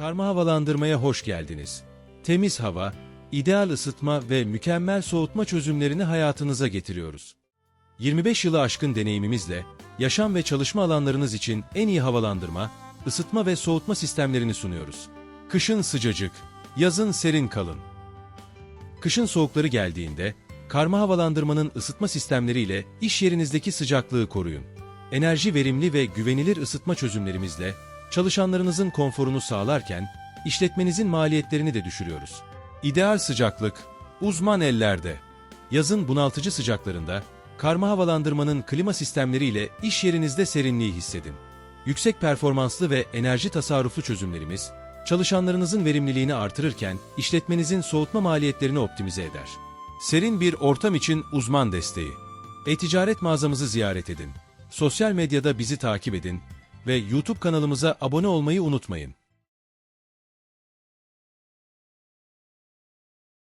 Karma havalandırmaya hoş geldiniz. Temiz hava, ideal ısıtma ve mükemmel soğutma çözümlerini hayatınıza getiriyoruz. 25 yılı aşkın deneyimimizle yaşam ve çalışma alanlarınız için en iyi havalandırma, ısıtma ve soğutma sistemlerini sunuyoruz. Kışın sıcacık, yazın serin kalın. Kışın soğukları geldiğinde karma havalandırmanın ısıtma sistemleriyle iş yerinizdeki sıcaklığı koruyun. Enerji verimli ve güvenilir ısıtma çözümlerimizle çalışanlarınızın konforunu sağlarken işletmenizin maliyetlerini de düşürüyoruz. İdeal sıcaklık uzman ellerde. Yazın bunaltıcı sıcaklarında karma havalandırmanın klima sistemleriyle iş yerinizde serinliği hissedin. Yüksek performanslı ve enerji tasarruflu çözümlerimiz çalışanlarınızın verimliliğini artırırken işletmenizin soğutma maliyetlerini optimize eder. Serin bir ortam için uzman desteği. E-ticaret mağazamızı ziyaret edin. Sosyal medyada bizi takip edin ve YouTube kanalımıza abone olmayı unutmayın.